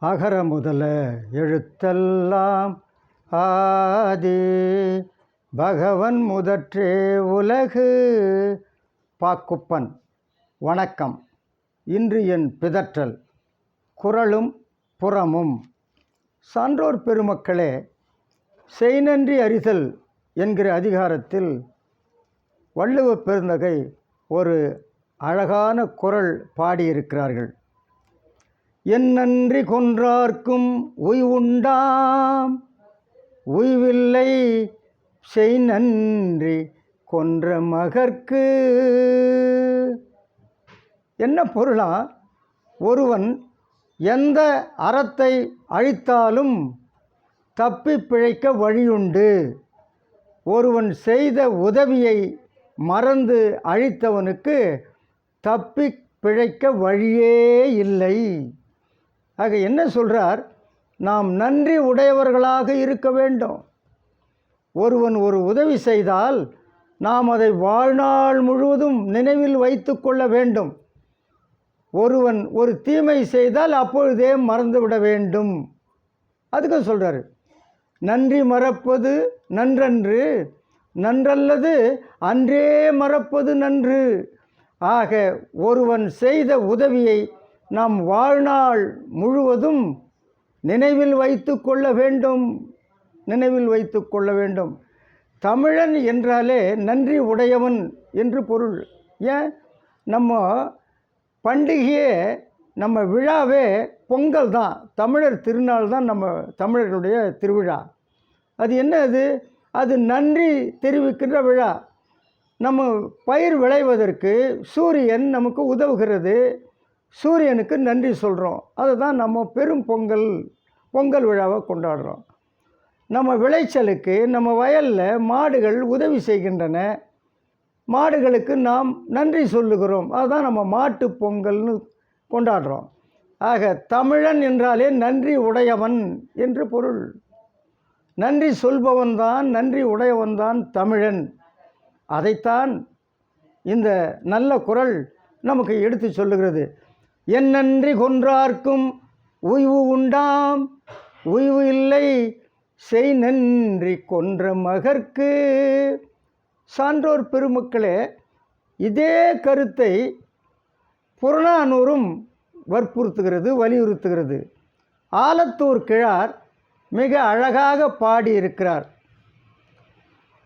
அகர முதல எழுத்தெல்லாம் ஆதி. பகவன் முதற்றே உலகு. பாக்குப்பன் வணக்கம். இன்று என் பிதற்றல் குரலும் புறமும். சான்றோர் பெருமக்களே செய்நன்றி அறிதல் என்கிற அதிகாரத்தில் வள்ளுவ பெருந்தகை ஒரு அழகான குரல் பாடியிருக்கிறார்கள். என் நன்றி கொன்றார்க்கும் உய்வுண்டாம் உய்வில்லை செய் நன்றி கொன்ற மகற்கு. என்ன பொருளா? ஒருவன் எந்த அறத்தை அழித்தாலும் தப்பி பிழைக்க வழியுண்டு. ஒருவன் செய்த உதவியை மறந்து அழித்தவனுக்கு தப்பி பிழைக்க வழியே இல்லை. ஆக என்ன சொல்கிறார் நாம் நன்றி உடையவர்களாக இருக்க வேண்டும். ஒருவன் ஒரு உதவி செய்தால் நாம் அதை வாழ்நாள் முழுவதும் நினைவில் வைத்து கொள்ள வேண்டும். ஒருவன் ஒரு தீமை செய்தால் அப்பொழுதே மறந்துவிட வேண்டும். அதுக்கு சொல்கிறாரு நன்றி மறப்பது நன்றன்று நன்றல்லது அன்றே மறப்பது நன்று. ஆக ஒருவன் செய்த உதவியை நம் வாழ்நாள் முழுவதும் நினைவில் வைத்து கொள்ள வேண்டும். நினைவில் வைத்து கொள்ள வேண்டும். தமிழன் என்றாலே நன்றி உடையவன் என்று பொருள். ஏன்? நம்ம பண்டிகையே நம்ம விழாவே பொங்கல் தான். தமிழர் திருநாள் தான் நம்ம தமிழர்களுடைய திருவிழா. அது என்ன அது? அது நன்றி தெரிவிக்கின்ற விழா. நம்ம பயிர் விளைவதற்கு சூரியன் நமக்கு உதவுகிறது. சூரியனுக்கு நன்றி சொல்கிறோம் அதை தான் நம்ம பெரும் பொங்கல் பொங்கல் விழாவை கொண்டாடுறோம். நம்ம விளைச்சலுக்கு நம்ம வயலில் மாடுகள் உதவி செய்கின்றன. மாடுகளுக்கு நாம் நன்றி சொல்லுகிறோம். அதுதான் நம்ம மாட்டு பொங்கல்னு கொண்டாடுறோம். ஆக தமிழன் என்றாலே நன்றி உடையவன் என்று பொருள். நன்றி சொல்பவன் தான் நன்றி உடையவன் தான் தமிழன். அதைத்தான் இந்த நல்ல குரல் நமக்கு எடுத்து சொல்லுகிறது. என் நன்றி கொன்றார்க்கும் உய்வு உண்டாம். உய்வு இல்லை செய் நன்றி கொன்ற மகர்க்கு சான்றோர் பெருமக்களே இதே கருத்தை புறநானூரும் வற்புறுத்துகிறது வலியுறுத்துகிறது. ஆலத்தூர் கிழார் மிக அழகாக பாடியிருக்கிறார்.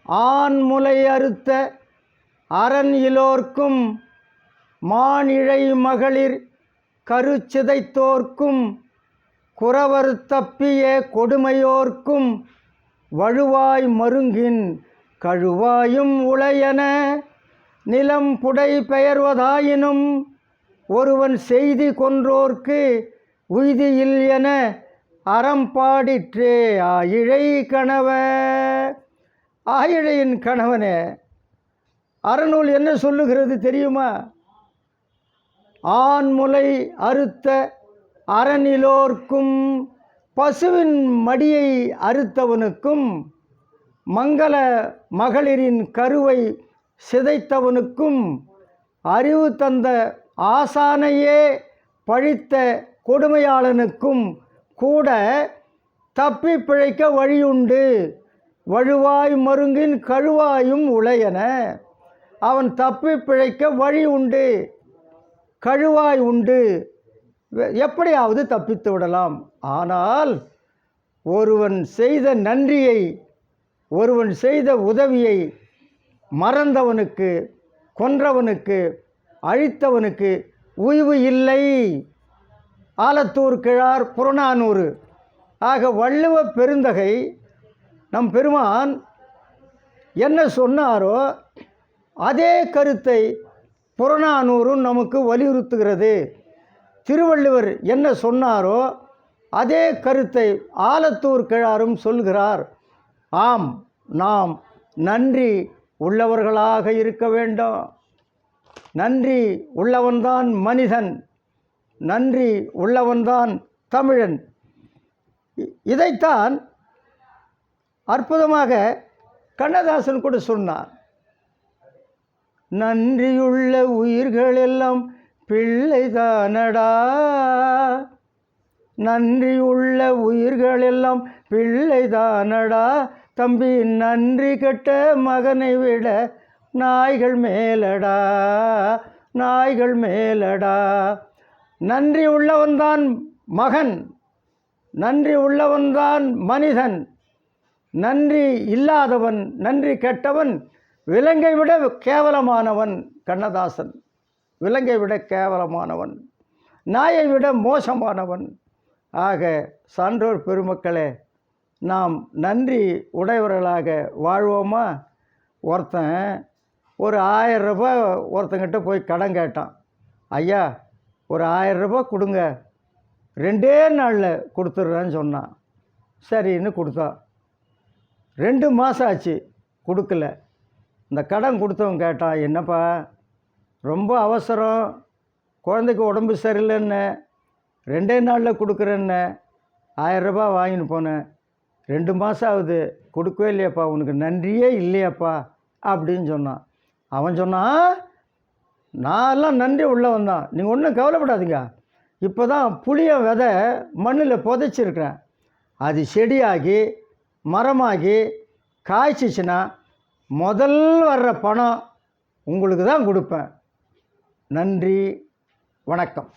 ஆண்முலை அறுத்த அரண் இலோர்க்கும் மானிழை மகளிர் கருச்சிதைத்தோர்க்கும் குறவர் தப்பிய கொடுமையோர்க்கும் வழுவாய் மருங்கின் கழுவாயும் உளையன. நிலம் புடை பெயர்வதாயினும் ஒருவன் செய்தி கொன்றோர்க்கு உய்தியில் என அறம்பாடிற்றே ஆயிழை கணவ. ஆயிழையின் கணவனே அறநூல் என்ன சொல்லுகிறது தெரியுமா? ஆண்முலை அறுத்த அறனிலோர்க்கும் பசுவின் மடியை அறுத்தவனுக்கும் மங்கள மகளிரின் கருவை சிதைத்தவனுக்கும் அறிவு தந்த ஆசானையே பழித்த கொடுமையாளனுக்கும் கூட தப்பி பிழைக்க வழியுண்டு. வழுவாய் மருங்கின் கழுவாயும் உளையன அவன் தப்பி பிழைக்க வழி உண்டு கழுவாய் உண்டு. எப்படியாவது தப்பித்து விடலாம். ஆனால் ஒருவன் செய்த நன்றியை ஒருவன் செய்த உதவியை மறந்தவனுக்கு கொன்றவனுக்கு அழித்தவனுக்கு உய்வு இல்லை. ஆலத்தூர் கிழார் புறநானூறு. ஆக வள்ளுவ பெருந்தகை நம் பெருமான் என்ன சொன்னாரோ அதே கருத்தை புறநானூறும் நமக்கு வலியுறுத்துகிறது. திருவள்ளுவர் என்ன சொன்னாரோ அதே கருத்தை ஆலத்தூர் கிழாரும் சொல்கிறார். ஆம் நாம் நன்றி உள்ளவர்களாக இருக்க வேண்டும். நன்றி உள்ளவன்தான் மனிதன். நன்றி உள்ளவன்தான் தமிழன். இதைத்தான் அற்புதமாக கண்ணதாசன் கூட சொன்னார். நன்றியுள்ள உயிர்கள் எல்லாம் பிள்ளைதானடா. நன்றி உள்ள உயிர்கள் எல்லாம் பிள்ளைதானடா. தம்பி நன்றி கெட்ட மகனை விட நாய்கள் மேலடா. நாய்கள் மேலடா. நன்றி உள்ளவன்தான் மகன். நன்றி உள்ளவன்தான் மனிதன். நன்றி இல்லாதவன் நன்றி கெட்டவன் விலங்கை விட கேவலமானவன் கண்ணதாசன். விலங்கை விட கேவலமானவன். நாயை விட மோசமானவன். ஆக சான்றோர் பெருமக்களே நாம் நன்றி உடையவர்களாக வாழ்வோமா? ஒருத்தன் ஒரு ஆயிரம் ரூபாய் ஒருத்தங்கிட்ட போய் கடன் கேட்டான். ஐயா ஒரு ஆயிரம் ரூபாய் கொடுங்க. ரெண்டே நாளில் கொடுத்துட்றேன்னு சொன்னான். சரின்னு கொடுத்தான் ரெண்டு மாதம் ஆச்சு கொடுக்கல. இந்த கடன் கொடுத்தவன் கேட்டான் என்னப்பா ரொம்ப அவசரம். குழந்தைக்கு உடம்பு சரியில்லைன்னு. ரெண்டே நாளில் கொடுக்குறேன்னு. ஆயிரம் வாங்கின்னு போனேன். ரெண்டு மாதம் ஆகுது. கொடுக்கவே இல்லையாப்பா. உனக்கு நன்றியே இல்லையாப்பா. அப்படின்னு சொன்னான். அவன் சொன்னான் நான்லாம் நன்றி உள்ளவன் தான். நீங்கள் ஒன்றும் கவலைப்படாதீங்க. இப்போ தான் புளிய விதை மண்ணில் புதைச்சிருக்கிறேன். அது செடியாகி மரமாகி காய்ச்சிச்சுன்னா முதல் வர்ற பணம் உங்களுக்கு தான் கொடுப்பேன். நன்றி வணக்கம்.